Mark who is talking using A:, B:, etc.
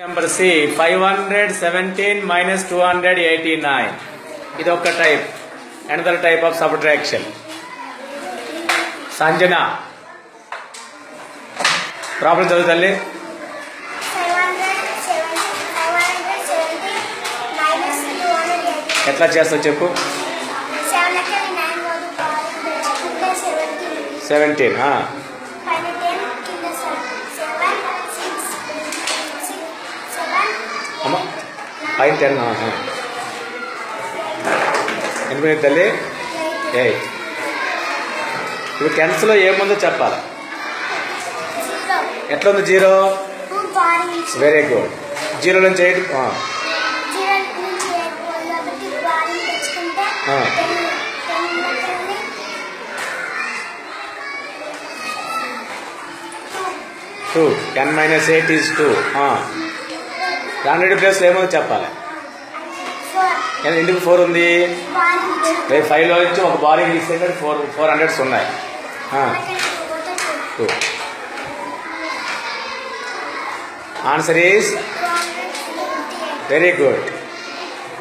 A: Number C five hundred seventeen minus two hundred eighty nine ఇది ఒక type another type of subtraction Sanjana. Problem చదువు తల్లి.
B: Five hundred seventy five పైన ten
A: ఎనిమిది తల్లి eight. ఇప్పుడు టెన్స్లో ఏముందో చెప్పాలి. ఎట్లా ఉంది జీరో? వెరీ గుడ్ జీరో నుంచి eight two ten minus eight is two hundred place ఏమో చెప్పాలి? ఎందుకు ఫోర్ ఉంది? రేపు ఫైవ్లో వచ్చి ఒక బాలింగ్ తీస్తే ఫోర్ ఫోర్ హండ్రెడ్స్ ఉన్నాయి. Two answer is very good